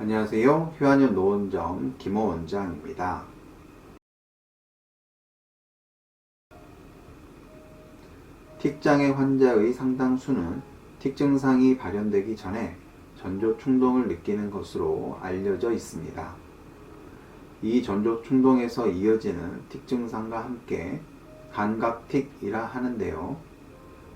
안녕하세요. 휴안현 노원점 김호 원장입니다. 틱장애 환자의 상당수는 틱 증상이 발현되기 전에 전조 충동을 느끼는 것으로 알려져 있습니다. 이 전조 충동에서 이어지는 틱 증상과 함께 감각틱이라 하는데요.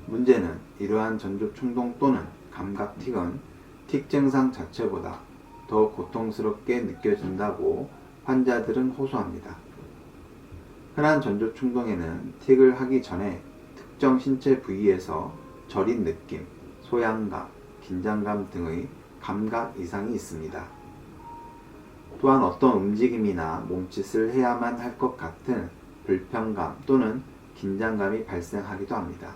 문제는 이러한 전조 충동 또는 감각틱은 틱 증상 자체보다 더 고통스럽게 느껴진다고 환자들은 호소합니다. 흔한 전조 충동에는 틱을 하기 전에 특정 신체 부위에서 저린 느낌, 소양감, 긴장감 등의 감각 이상이 있습니다. 또한 어떤 움직임이나 몸짓을 해야만 할 것 같은 불편감 또는 긴장감이 발생하기도 합니다.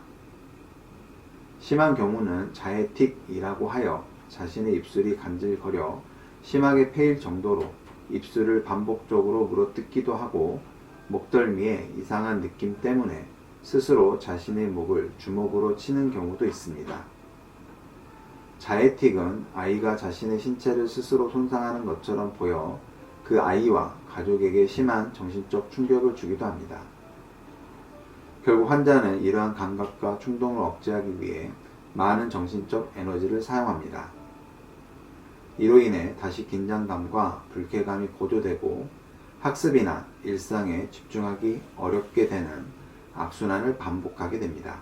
심한 경우는 자해틱이라고 하여 자신의 입술이 간질거려 심하게 패일 정도로 입술을 반복적으로 물어뜯기도 하고 목덜미에 이상한 느낌 때문에 스스로 자신의 목을 주먹으로 치는 경우도 있습니다. 자해틱은 아이가 자신의 신체를 스스로 손상하는 것처럼 보여 그 아이와 가족에게 심한 정신적 충격을 주기도 합니다. 결국 환자는 이러한 감각과 충동을 억제하기 위해 많은 정신적 에너지를 사용합니다. 이로 인해 다시 긴장감과 불쾌감이 고조되고 학습이나 일상에 집중하기 어렵게 되는 악순환을 반복하게 됩니다.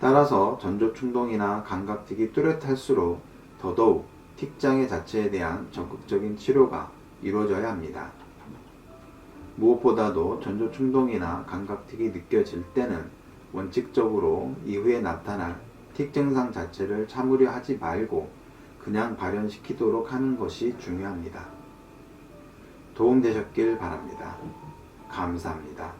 따라서 전조 충동이나 감각틱이 뚜렷할수록 더더욱 틱장애 자체에 대한 적극적인 치료가 이루어져야 합니다. 무엇보다도 전조 충동이나 감각틱이 느껴질 때는 원칙적으로 이후에 나타날 틱 증상 자체를 참으려 하지 말고 그냥 발현시키도록 하는 것이 중요합니다. 도움되셨길 바랍니다. 감사합니다.